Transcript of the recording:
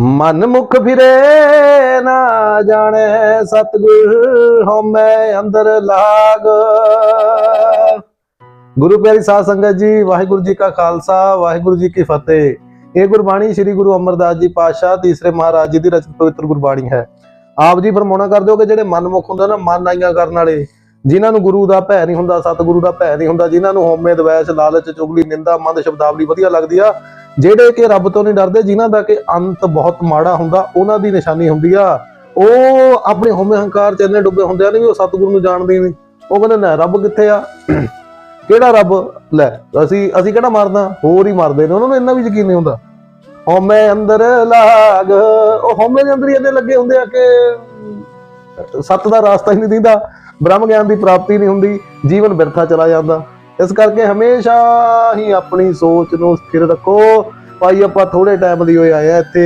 ਮਨ ਮੁਖ ਫਿਰੇ ਨਾ ਜਾਣੇ ਸਤਿਗੁਰ, ਹਉਮੈ ਅੰਦਰ ਲਾਗ। ਗੁਰੂ ਪਿਆਰੀ ਸਾਧ ਸੰਗਤ ਜੀ, ਵਾਹਿਗੁਰੂ ਜੀ ਕਾ ਖਾਲਸਾ, ਵਾਹਿਗੁਰੂ ਜੀ ਕੀ ਫਤਿਹ। ਇਹ ਗੁਰਬਾਣੀ ਸ੍ਰੀ ਗੁਰੂ ਅਮਰਦਾਸ ਜੀ ਪਾਤਸ਼ਾਹ, ਤੀਸਰੇ ਮਹਾਰਾਜ ਜੀ ਦੀ ਰਚਿਤ ਪਵਿੱਤਰ ਗੁਰਬਾਣੀ ਹੈ। ਆਪ ਜੀ ਫਰਮਾਉਣਾ ਕਰਦੇ ਹੋ ਕਿ ਜਿਹੜੇ ਮਨਮੁਖ ਹੁੰਦੇ ਨਾ, ਮਨ ਆਈਆਂ ਕਰਨ ਵਾਲੇ, ਜਿਨ੍ਹਾਂ ਨੂੰ ਗੁਰੂ ਦਾ ਭੈ ਨਹੀਂ ਹੁੰਦਾ, ਸਤਿਗੁਰੂ ਦਾ ਭੈ ਨਹੀਂ ਹੁੰਦਾ, ਜਿਨ੍ਹਾਂ ਨੂੰ ਹਉਮੈ, ਦਵੈਸ, ਲਾਲਚ, ਚੁਗਲੀ, ਨਿੰਦਾ, ਮੰਦ, ਸ਼ਬਦਾਵਲੀ ਵਧੀਆ ਲੱਗਦੀ ਆ ਜਿਹੜੇ ਕਿ ਰੱਬ ਤੋਂ ਨਹੀਂ ਡਰਦੇ, ਜਿਨ੍ਹਾਂ ਦਾ ਕਿ ਅੰਤ ਬਹੁਤ ਮਾੜਾ ਹੁੰਦਾ, ਉਹਨਾਂ ਦੀ ਨਿਸ਼ਾਨੀ ਹੁੰਦੀ ਆ। ਉਹ ਆਪਣੇ ਹਉਮੈ ਹੰਕਾਰ ਚ ਇੰਨੇ ਡੁੱਬੇ ਹੁੰਦੇ ਆ ਨੇ ਵੀ ਉਹ ਸਤਿਗੁਰੂ ਨੂੰ ਜਾਣਦੇ ਨਹੀਂ। ਉਹ ਕਹਿੰਦੇ ਨਾ ਰੱਬ ਕਿੱਥੇ ਆ? ਕਿਹੜਾ ਰੱਬ? ਲੈ, ਅਸੀਂ ਅਸੀਂ ਕਿਹੜਾ ਮਾਰਦਾ ਹੋਰ ਹੀ ਮਾਰਦੇ ਨੇ। ਉਹਨਾਂ ਨੂੰ ਇੰਨਾ ਵੀ ਯਕੀਨ ਨਹੀਂ ਹੁੰਦਾ। ਹਉਮੈ ਅੰਦਰ ਲਾਗ। ਉਹ ਹਉਮੈ ਦੇ ਅੰਦਰ ਹੀ ਇੰਨੇ ਲੱਗੇ ਹੁੰਦੇ ਆ ਕਿ ਸੱਤ ਦਾ ਰਾਸਤਾ ਹੀ ਨਹੀਂ ਦਿੰਦਾ। ਬ੍ਰਹਮ ਗਿਆਨ ਦੀ ਪ੍ਰਾਪਤੀ ਨਹੀਂ ਹੁੰਦੀ। ਜੀਵਨ ਬਿਰਥਾ ਚਲਾ ਜਾਂਦਾ। ਇਸ ਕਰਕੇ ਹਮੇਸ਼ਾ ਹੀ ਆਪਣੀ ਸੋਚ ਨੂੰ ਸਥਿਰ ਰੱਖੋ। ਭਾਈ ਆਪਾਂ ਥੋੜੇ ਟਾਈਮ ਲਈ ਹੋਏ ਆਏ ਆ ਇੱਥੇ।